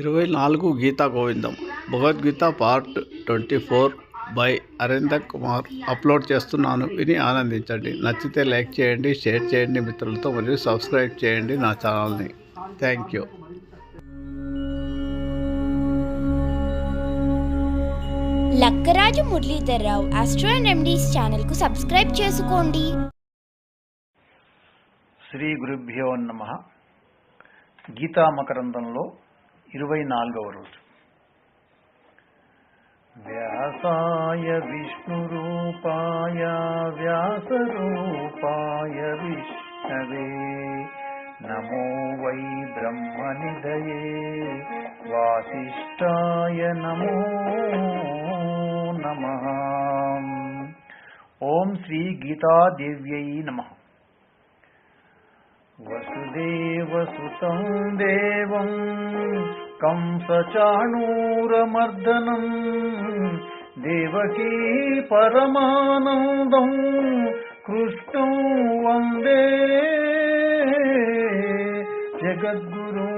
ఇరవై నాలుగు Geeta Govindam. Bhagavad Gita part twenty four by Arender Kumar upload చేస్తున్నాను. విని ఆనందించండి. నచ్చితే లైక్ చేయండి షేర్ చేయండి మిత్రులతో మరియు సబ్స్క్రైబ్ చేయండి నా ఛానల్ని. Thank you. Lakkaraju Muralidhar Rao astro and remedies ఛానల్కు సబ్స్క్రైబ్ చేసుకోండి. శ్రీ గురుభ్యో నమ. గీతా మకరందంలో ఇరవై నాలుగవ రోజు వ్యాసాయ విష్ణురూపాయ వ్యాసరూపాయ విష్ణవే నమో వై బ్రహ్మనిధయే వాసిష్ఠాయ నమో నమ ఓం శ్రీ గీతాదేవ్యై నమః వసుదేవసుతం దేవం కంసచాణూరమర్దనం దేవకీ పరమానందం కృష్ణం వందే జగద్గురు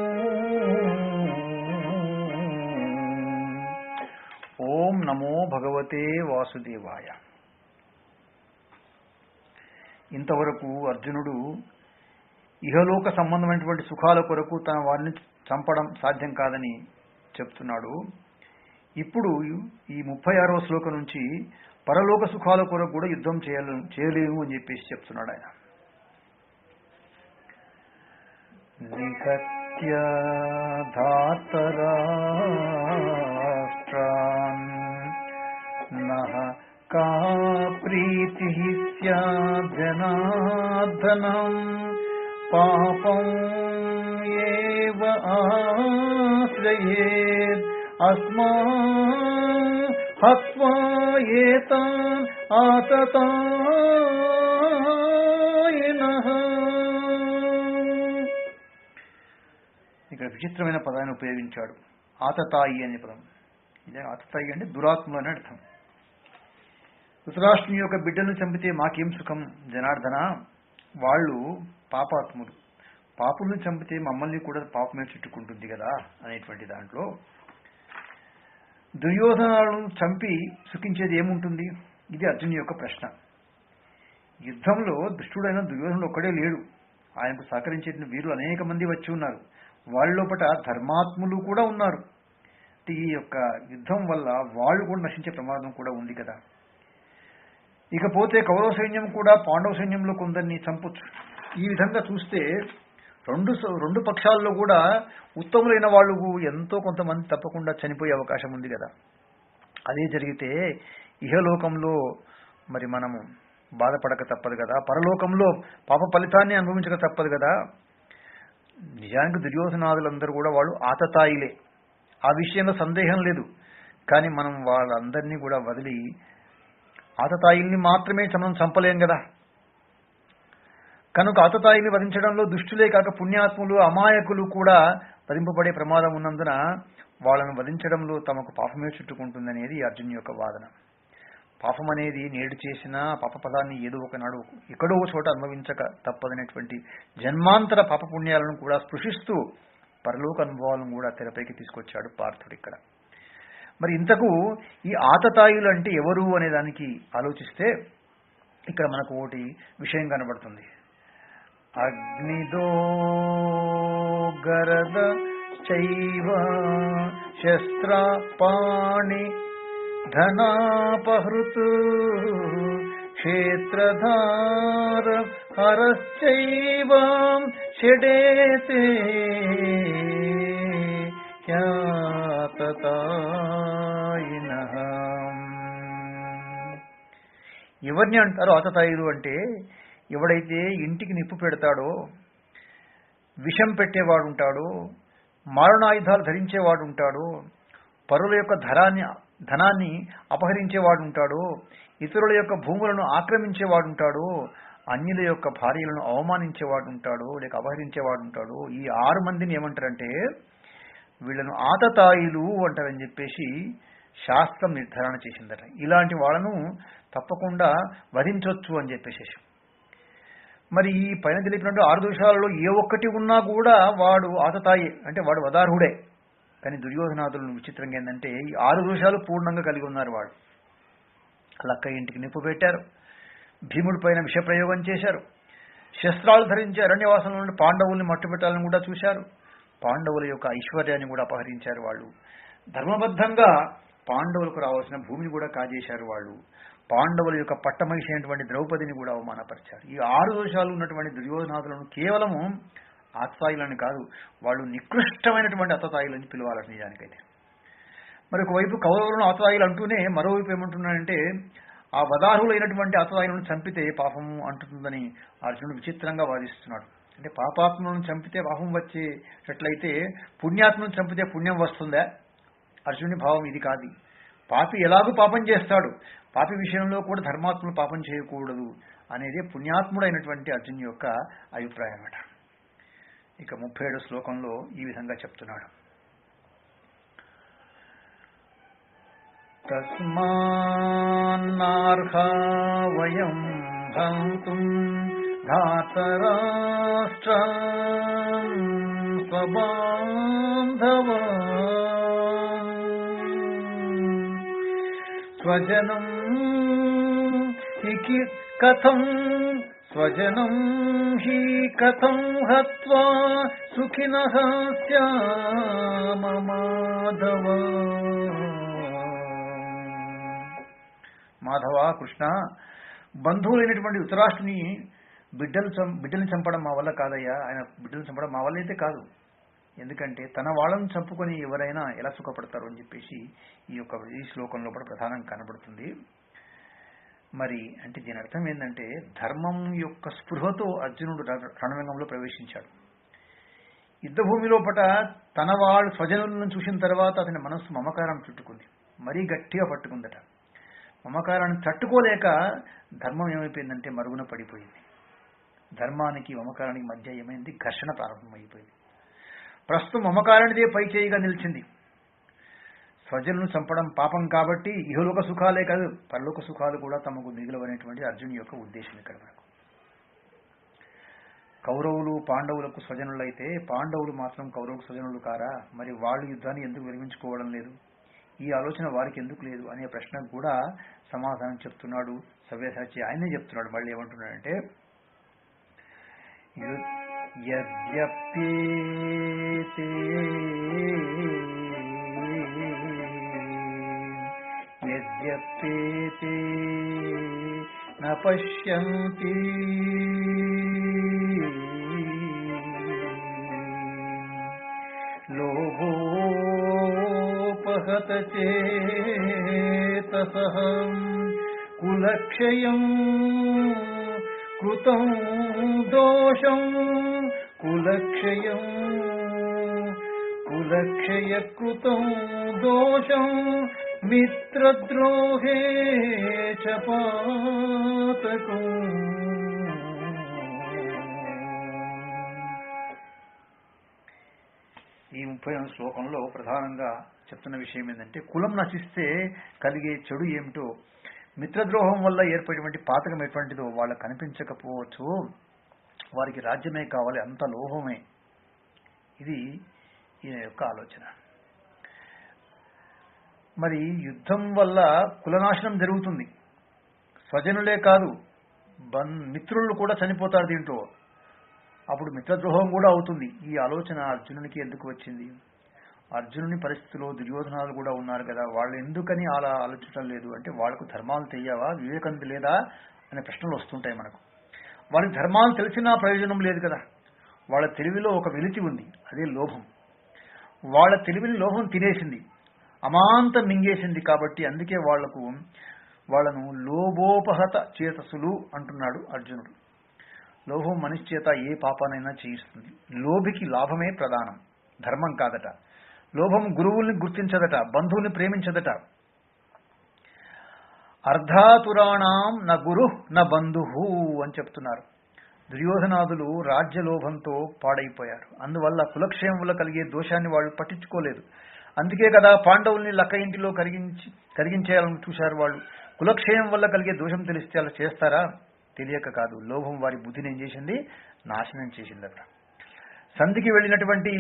ఓం నమో భగవతే వాసుదేవాయ ఇంతవరకు అర్జునుడు ఇహలోక సంబంధమైనటువంటి సుఖాల కొరకు తన వారిని చంపడం సాధ్యం కాదని చెప్తున్నాడు. ఇప్పుడు ఈ ముప్పై ఆరవ శ్లోకం నుంచి పరలోక సుఖాల కొరకు కూడా యుద్ధం చేయలే చేయలేము అని చెప్పేసి చెప్తున్నాడు ఆయన. నిహత్య నహ నః పాపం ఏవ ఆశ్రయేద్ అస్మా హత్వా ఏతాన్ ఆతతాయనః ఇక్కడ విచిత్రమైన పదాన్ని ఉపయోగించాడు. ఆతతాయి అనే పదం. ఇదే ఆతతాయి అంటే దురాత్మ అని అర్థం. ధృతరాష్ట్రుని యొక్క బిడ్డను చంపితే మాకేం సుఖం? జనార్దన వాళ్ళు పాపాత్ములు. పాపులను చంపితే మమ్మల్ని కూడా పాపమే చుట్టుకుంటుంది కదా అనేటువంటి దాంట్లో దుర్యోధనాలను చంపి సుఖించేది ఏముంటుంది? ఇది అర్జున్ యొక్క ప్రశ్న. యుద్ధంలో దుష్టుడైన దుర్యోధనుడు ఒక్కడే లేడు. ఆయనకు సహకరించే వీరులు అనేక మంది వచ్చి ఉన్నారు. వాళ్ళ లోపల ధర్మాత్ములు కూడా ఉన్నారు. ఈ యొక్క యుద్ధం వల్ల వాళ్ళు కూడా నశించే ప్రమాదం కూడా ఉంది కదా. ఇకపోతే కౌరవ సైన్యం కూడా పాండవ సైన్యంలో కొందరిని చంపొచ్చు. ఈ విధంగా చూస్తే రెండు రెండు పక్షాల్లో కూడా ఉత్తములైన వాళ్ళు ఎంతో కొంతమంది తప్పకుండా చనిపోయే అవకాశం ఉంది కదా. అదే జరిగితే ఇహలోకంలో మరి మనము బాధపడక తప్పదు కదా. పరలోకంలో పాప ఫలితాన్ని అనుభవించక తప్పదు కదా. నిజానికి దుర్యోధనాదులందరూ కూడా వాళ్ళు ఆతతాయిలే. ఆ విషయంలో సందేహం లేదు. కానీ మనం వాళ్ళందరినీ కూడా వదిలి ఆతతాయిల్ని మాత్రమే మనం చంపలేం కదా. కనుక ఆతతాయిని వధించడంలో దుష్టులే కాక పుణ్యాత్ములు అమాయకులు కూడా వధింపబడే ప్రమాదం ఉన్నందున వాళ్ళను వధించడంలో తమకు పాపమే చుట్టుకుంటుందనేది అర్జున్ యొక్క వాదన. పాపం అనేది నేడు చేసిన పాప పదాన్ని ఏదో ఒకనాడు ఎక్కడో ఒక చోట అనుభవించక తప్పదనేటువంటి జన్మాంతర పాప పుణ్యాలను కూడా స్పృశిస్తూ పరలోక అనుభవాలను కూడా తెరపైకి తీసుకొచ్చాడు పార్థుడు ఇక్కడ. మరి ఇంతకు ఈ ఆతతాయులు అంటే ఎవరు అనే దానికి ఆలోచిస్తే ఇక్కడ మనకు ఒకటి విషయం కనబడుతుంది. అగ్నిదో గరద చైవ శస్త్రపాణి ధనాపహృత్ క్షేత్రధార హరశ్చైవ షడేతే హ్యాతతాయినః ఎవరిని అంటారు ఆతతాయులు అంటే ఎవడైతే ఇంటికి నిప్పు పెడతాడో విషం పెట్టేవాడు ఉంటాడు మారణాయుధాలు ధరించేవాడు ఉంటాడో పరుల యొక్క ధరాన్ని ధనాన్ని అపహరించేవాడు ఉంటాడో ఇతరుల యొక్క భూములను ఆక్రమించేవాడు ఉంటాడు అన్యుల యొక్క భార్యలను అవమానించేవాడు ఉంటాడు లేక అపహరించేవాడు ఉంటాడు ఈ ఆరు మందిని ఏమంటారంటే వీళ్ళను ఆతతాయిలు అంటారని చెప్పేసి శాస్త్రం నిర్ధారణ చేసిందట. ఇలాంటి వాళ్ళను తప్పకుండా వధించవచ్చు అని చెప్పేసేసి. మరి ఈ పైన తెలిపినట్టు ఆరు దోషాలలో ఏ ఒక్కటి ఉన్నా కూడా వాడు ఆతతాయే అంటే వాడు వదార్హుడే. కానీ దుర్యోధనాథులు విచిత్రంగా ఏంటంటే ఈ ఆరు దోషాలు పూర్ణంగా కలిగి ఉన్నారు వాడు లక్క ఇంటికి నిప్పు పెట్టారు. భీముడి పైన విషప్రయోగం చేశారు. శస్త్రాలు ధరించి అరణ్యవాసంలో నుండి పాండవుల్ని మట్టుపెట్టాలని కూడా చూశారు. పాండవుల యొక్క ఐశ్వర్యాన్ని కూడా అపహరించారు వాళ్ళు. ధర్మబద్ధంగా పాండవులకు రావాల్సిన భూమిని కూడా కాజేశారు వాళ్ళు. పాండవుల యొక్క పట్టమహిషి అయినటువంటి ద్రౌపదిని కూడా అవమానపరిచారు. ఈ ఆరు దోషాలు ఉన్నటువంటి దుర్యోధనాథులను కేవలము ఆత్సాయులని కాదు వాళ్ళు నికృష్టమైనటువంటి అతతాయులని పిలవాలి నిజానికైతే. మరి ఒకవైపు కౌరవులను అతతాయులు అంటూనే మరోవైపు ఏమంటున్నాడంటే ఆ వదార్హులైనటువంటి అతతాయులను చంపితే పాపము అంటుతుందని అర్జునుడు విచిత్రంగా వాదిస్తున్నాడు. అంటే పాపాత్మలను చంపితే పాపం వచ్చేటట్లయితే పుణ్యాత్మను చంపితే పుణ్యం వస్తుందా? అర్జుని భావం ఇది కాదు. పాపి ఎలాగూ పాపం చేస్తాడు? పాపి విషయంలో కూడా ధర్మాత్ములు పాపం చేయకూడదు అనేది పుణ్యాత్ముడైనటువంటి అర్జున్ యొక్క అభిప్రాయం అట. ఇక ముప్పై ఏడు శ్లోకంలో ఈ విధంగా చెప్తున్నాడు. తస్మాన్నార్హా వయం హంతుం ధాతరాష్ట్రం స్వబాంధవా స్వజనం హికి కథం స్వజనం హి కథం హత్వా సుఖినః స్యామ మాధవ మాధవ కృష్ణ బంధువులైనటువంటి ఉత్తరాష్ట్రుని బిడ్డలు చం బిడ్డల్ని చంపడం మా వల్ల కాదయ్యా. ఆయన బిడ్డలు చంపడం మా వల్ల అయితే కాదు. ఎందుకంటే తన వాళ్ళను చంపుకొని ఎవరైనా ఎలా సుఖపడతారు అని చెప్పేసి ఈ యొక్క ఈ శ్లోకంలో కూడా ప్రధానం కనబడుతుంది. మరి అంటే దీని అర్థం ఏంటంటే ధర్మం యొక్క స్పృహతో అర్జునుడు రణరంగంలో ప్రవేశించాడు. యుద్ధ భూమి లోపట తన వాళ్ళు స్వజనులను చూసిన తర్వాత అతని మనస్సు మమకారం చుట్టుకుంది. మరీ గట్టిగా పట్టుకుందట. మమకారాన్ని తట్టుకోలేక ధర్మం ఏమైపోయిందంటే మరుగున పడిపోయింది. ధర్మానికి మమకారానికి మధ్య ఏమైంది? ఘర్షణ ప్రారంభమైపోయింది. ప్రస్తుతం మమకారానిదే పై చేయిగా నిలిచింది. స్వజనులను చంపడం పాపం కాబట్టి ఇహలోక సుఖాలే కాదు పరలోక సుఖాలు కూడా తమకు మిగిలవనేటువంటి అర్జున్ యొక్క ఉద్దేశం ఇక్కడ మనకు. కౌరవులు పాండవులకు స్వజనులైతే పాండవులు మాత్రం కౌరవులకు స్వజనులు కారా? మరి వాళ్ళు యుద్ధాన్ని ఎందుకు విరమించుకోవడం లేదు? ఈ ఆలోచన వారికి ఎందుకు లేదు అనే ప్రశ్నకు కూడా సమాధానం చెప్తున్నాడు సవ్యసాచి. ఆయనే చెప్తున్నాడు మళ్ళీ ఏమంటున్నాడంటే यद्यप्य यद्यप्ये न पश्यन्ति। लोभोपहत चेतसः कुलक्षयम् कृतम् दोषम्। కులక్షయం కులక్షయ దోషం మిత్రద్రోహే చ పాతకం. ఈ ముప్పై శ్లోకంలో ప్రధానంగా చెప్తున్న విషయం ఏంటంటే కులం నశిస్తే కలిగే చెడు ఏమిటో మిత్రద్రోహం వల్ల ఏర్పడినటువంటి పాతకం ఎటువంటిదో వాళ్ళకు కనిపించకపోవచ్చు. వారికి రాజ్యమే కావాలి అంత లోహమే ఇది ఈయన యొక్క ఆలోచన. మరి యుద్ధం వల్ల కులనాశనం జరుగుతుంది. స్వజనులే కాదు బన్ మిత్రులు కూడా చనిపోతారు దీంట్లో. అప్పుడు మిత్రద్రోహం కూడా అవుతుంది. ఈ ఆలోచన అర్జునునికి ఎందుకు వచ్చింది? అర్జునుని పరిస్థితిలో దుర్యోధనాలు కూడా ఉన్నారు కదా వాళ్ళు ఎందుకని అలా ఆలోచించడం లేదు? అంటే వాళ్ళకు ధర్మాలు తెలియవా వివేకం లేదా? అనే ప్రశ్నలు వస్తుంటాయి మనకు. వారి ధర్మాన్ని తెలిసినా ప్రయోజనం లేదు కదా. వాళ్ళ తెలివిలో ఒక వెలితి ఉంది అదే లోభం. వాళ్ళ తెలివిని లోభం తినేసింది అమాంతం మింగేసింది కాబట్టి అందుకే వాళ్ళకు వాళ్ళను లోభోపహత చేతసులు అంటున్నాడు అర్జునుడు. లోభం మనిషి చేత ఏ పాపానైనా చేయిస్తుంది. లోభికి లాభమే ప్రధానం ధర్మం కాదట. లోభం గురువుల్ని గుర్తించదట బంధువుల్ని ప్రేమించదట అర్ధాతురాణం న గురు న బంధు అని చెప్తున్నారు. దుర్యోధనాదులు రాజ్యలోభంతో పాడైపోయారు. అందువల్ల కులక్షేమంలో వల్ల కలిగే దోషాన్ని వాళ్ళు పట్టించుకోలేదు. అందుకే కదా పాండవుల్ని లక్క ఇంటిలో కరిగించి కరిగించేయాలని చూశారు వాళ్ళు. కులక్షేమం వల్ల కలిగే దోషం తెలిస్తే అలా చేస్తారా? తెలియక కాదు. లోభం వారి బుద్ధిని ఏం చేసింది? నాశనం చేసింది అక్కడ. సంధికి వెళ్ళినటువంటి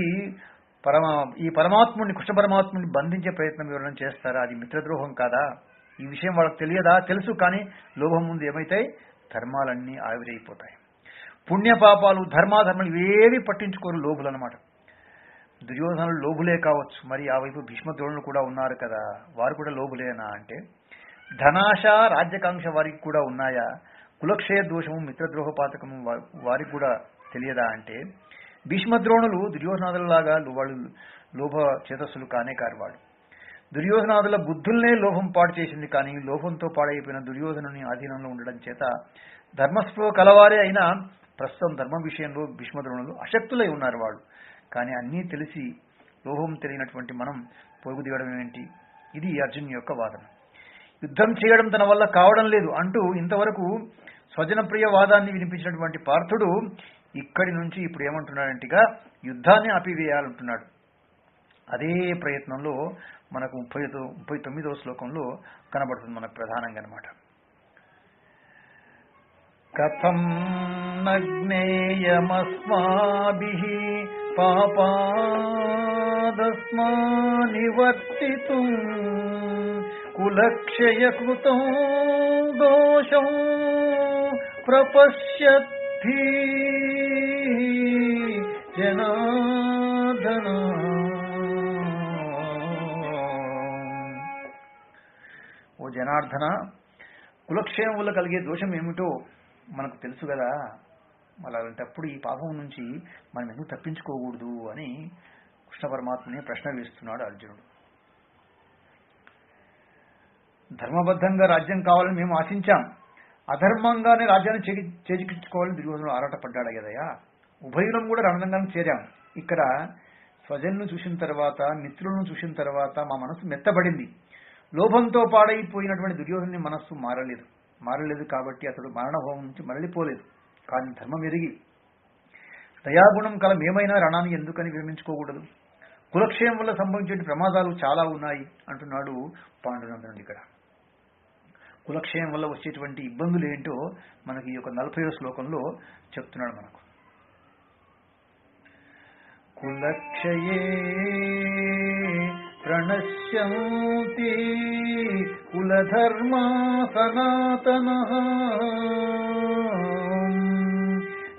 పరమ ఈ పరమాత్ముడిని కృష్ణ పరమాత్ముడిని బంధించే ప్రయత్నం ఎవరైనా చేస్తారా? అది మిత్రద్రోహం కాదా? ఈ విషయం వాళ్ళకి తెలియదా? తెలుసు కానీ లోభం ముందు ఏమైతాయి? ధర్మాలన్నీ ఆవిరైపోతాయి. పుణ్యపాపాలు ధర్మాధర్మాలు పట్టించుకోరు లోభులు అనమాట దుర్యోధనులు లోభులే కావచ్చు. మరి ఆ వైపు భీష్మద్రోణులు కూడా ఉన్నారు కదా. వారు కూడా లోభులేనా అంటే ధనాశ రాజ్యకాంక్ష వారికి కూడా ఉన్నాయా? కులక్షయ దోషము మిత్రద్రోహ పాతకము వారికి కూడా తెలియదా అంటే భీష్మద్రోణులు దుర్యోధనాదులలాగా వాళ్ళు లోభ చేతస్సులు కానే కారు వాళ్ళు. దుర్యోధనాదుల బుద్ధుల్నే లోభం పాడు చేసింది కానీ లోభంతో పాడైపోయిన దుర్యోధనుని ఆధీనంలో ఉండడం చేత ధర్మస్పృహ కలవారే అయినా ప్రస్తుతం ధర్మం విషయంలో భీష్మద్రోణులు అశక్తులై ఉన్నారు వాళ్ళు. కానీ అన్నీ తెలిసి లోభం తెలియనటువంటి మనం పొరుగు దిగడం ఏంటి ఇది అర్జున్ యొక్క వాదన. యుద్ధం చేయడం తన వల్ల కావడం లేదు అంటూ ఇంతవరకు స్వజనప్రియ వాదాన్ని వినిపించినటువంటి పార్థుడు ఇక్కడి నుంచి ఇప్పుడు ఏమంటున్నాడంటిగా యుద్ధాన్ని ఆపివేయాలంటున్నాడు. అదే ప్రయత్నంలో మనకు ముప్పై ముప్పై తొమ్మిదవ శ్లోకంలో కనబడుతుంది మనకు ప్రధానంగా అనమాట కథం నగ్నేయమస్మాభి పాపాదస్మా నివర్తితు కులక్షయకృతం దోషం ప్రపశ్యద్ధి జనార్దన జనార్దన కులక్షయం వల్ల కలిగే దోషం ఏమిటో మనకు తెలుసు కదా. మరి అలాంటప్పుడు ఈ పాపం నుంచి మనం ఎందుకు తప్పించుకోకూడదు అని కృష్ణ పరమాత్మని ప్రశ్న వేస్తున్నాడు అర్జునుడు. ధర్మబద్ధంగా రాజ్యం కావాలని మేము ఆశించాం. అధర్మంగానే రాజ్యాన్ని చేకి చేజిక్కించుకోవాలని దుర్యోధనుడు ఆరాటపడ్డాడు కదయా ఉభయులం కూడా రణరంగానికి చేరాం. ఇక్కడ స్వజన్ను చూసిన తర్వాత మిత్రులను చూసిన తర్వాత మా మనసు మెత్తబడింది. లోభంతో పాడైపోయినటువంటి దుర్యోధని మనస్సు మారలేదు. మారలేదు కాబట్టి అతడు మరణహోమం నుంచి మరలిపోలేదు. కానీ ధర్మం ఎరిగి దయాగుణం కల మేమైనా రణాన్ని ఎందుకని విరమించుకోకూడదు? కులక్షయం వల్ల సంభవించే ప్రమాదాలు చాలా ఉన్నాయి అంటున్నాడు పాండునందనుడు ఇక్కడ. కులక్షయం వల్ల వచ్చేటువంటి ఇబ్బందులు ఏంటో మనకి ఈ యొక్క నలభై శ్లోకంలో చెప్తున్నాడు మనకు. కులక్షయే प्रणश्यन्ति कुलधर्मा सनातनः।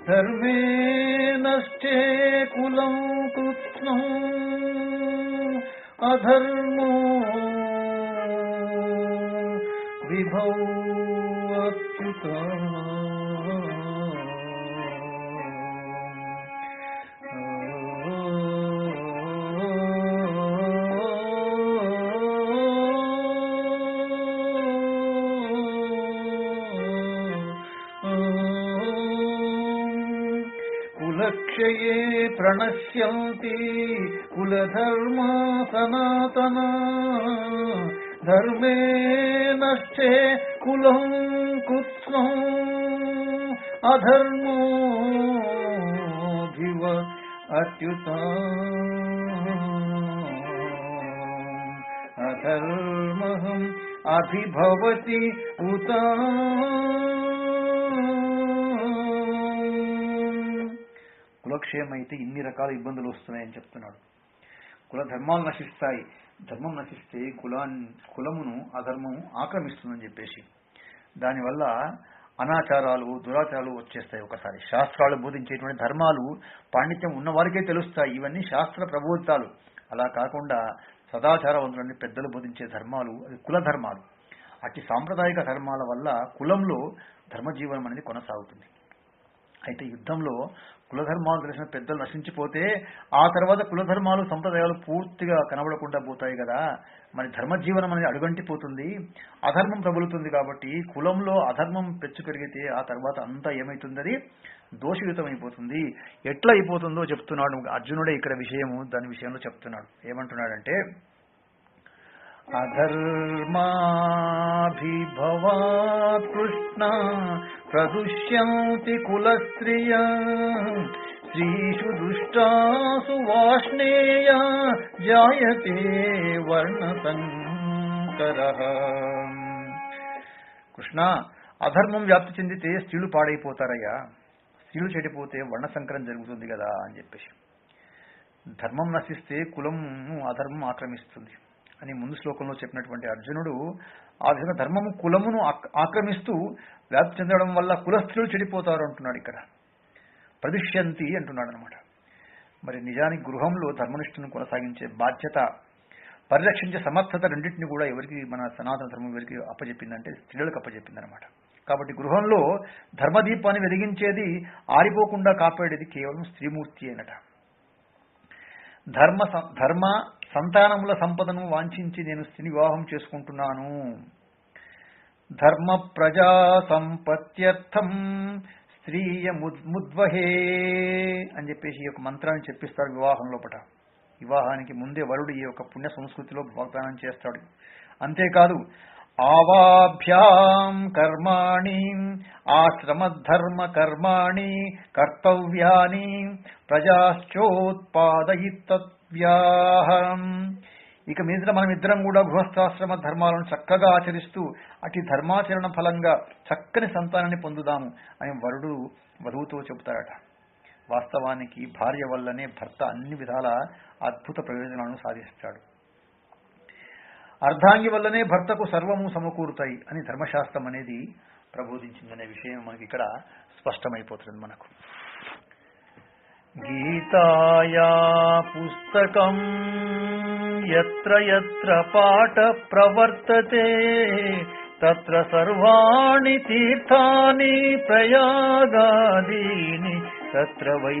धर्मे नष्टे कुलम् कृष्णौ अधर्मो विभौ प्रणश्यन्ति कुलधर्मा सनातना। धर्मे नष्टे कुलम् कुस्म अधर्मोधिव अत्युता अधर्मः अभिभवति उता। కులక్షయమైతే ఇన్ని రకాల ఇబ్బందులు వస్తున్నాయని చెప్తున్నాడు. కుల ధర్మాలు నశిస్తాయి. ధర్మం నశిస్తే కులాన్ని కులమును అధర్మం ఆక్రమిస్తుందని చెప్పేసి. దానివల్ల అనాచారాలు దురాచారాలు వచ్చేస్తాయి ఒకసారి. శాస్త్రాలు బోధించేటువంటి ధర్మాలు పాండిత్యం ఉన్న వారికే తెలుస్తాయి. ఇవన్నీ శాస్త్ర ప్రబోధితాలు అలా కాకుండా సదాచారవంతులని పెద్దలు బోధించే ధర్మాలు అవి కుల ధర్మాలు. అట్టి సాంప్రదాయిక ధర్మాల వల్ల కులంలో ధర్మజీవనం అనేది కొనసాగుతుంది. అయితే యుద్ధంలో కులధర్మాలు తెలిసిన పెద్దలు నశించిపోతే ఆ తర్వాత కులధర్మాలు సంప్రదాయాలు పూర్తిగా కనబడకుండా పోతాయి కదా. మరి ధర్మజీవనం అనేది అడుగంటిపోతుంది అధర్మం ప్రబలుతుంది కాబట్టి కులంలో అధర్మం పెచ్చు పెరిగితే ఆ తర్వాత అంతా ఏమైతుందని దోషయుతమైపోతుంది. ఎట్లా అయిపోతుందో చెప్తున్నాడు అర్జునుడే ఇక్కడ విషయము దాని విషయంలో చెప్తున్నాడు. ఏమంటున్నాడంటే అధర్మాభిభవా కృష్ణ ప్రదుష్యంతి కులస్త్రియ స్త్రీషు దుష్టాసు వాష్ణేయ జాయతే వర్ణసంకర కృష్ణ అధర్మం వ్యాప్తి చెందితే స్త్రీలు పాడైపోతారయ్యా. స్త్రీలు చెడిపోతే వర్ణసంకరం జరుగుతుంది కదా అని చెప్పేసి. ధర్మం నశిస్తే కులం అధర్మం ఆక్రమిస్తుంది అని ముందు శ్లోకంలో చెప్పినటువంటి అర్జునుడు ఆ విధంగా ధర్మము కులమును ఆక్రమిస్తూ వ్యాప్తి చెందడం వల్ల కులస్థులు చెడిపోతారు అంటున్నాడు ఇక్కడ. ప్రదిష్యంతి అంటున్నాడు అనమాట మరి నిజానికి గృహంలో ధర్మనిష్టను కొనసాగించే బాధ్యత పరిరక్షించే సమర్థత రెండింటిని కూడా ఎవరికి మన సనాతన ధర్మం ఎవరికి అప్పచెప్పిందంటే స్త్రీలకు అప్పచెప్పిందనమాట కాబట్టి గృహంలో ధర్మదీపాన్ని వెలిగించేది ఆరిపోకుండా కాపాడేది కేవలం స్త్రీమూర్తి అనట ధర్మ ధర్మ సంతానముల సంపదను వాంఛించి నేను స్త్రీని వివాహం చేసుకుంటున్నాను. ధర్మ ప్రజా సంపత్యర్థం స్త్రీయ ముద్- ముద్వహే అని చెప్పేసి ఈ యొక్క మంత్రాన్ని చెప్పిస్తారు వివాహం లోపట వివాహానికి ముందే వరుడు ఈ యొక్క పుణ్య సంస్కృతిలో వాగ్దానం చేస్తాడు. అంతేకాదు ఆవాభ్యాం కర్మాణి ఆశ్రమధర్మ కర్మాణి కర్తవ్యాని ప్రజాశ్చోత్పాదయితవ్యాహం ఇక మీద మనమిద్దరం కూడా గృహస్థాశ్రమ ధర్మాలను చక్కగా ఆచరిస్తూ అటు ధర్మాచరణ ఫలంగా చక్కని సంతానాన్ని పొందుదాము అని వరుడు వధువుతో చెబుతాడట వాస్తవానికి భార్య వల్లనే భర్త అన్ని విధాల అద్భుత ప్రయోజనాలను సాధిస్తాడు. అర్ధాంగి వల్లనే భర్తకు సర్వము సమకూరుతాయి అని ధర్మశాస్త్రం అనేది ప్రబోధించిందనే విషయం మనకి ఇక్కడ స్పష్టమైపోతుంది మనకు. గీతాయా పుస్తకం ఎత్ర ఎత్ర పాఠ ప్రవర్తతే తత్ర సర్వాణి తీర్థాని ప్రయాగాదీని తత్ర వై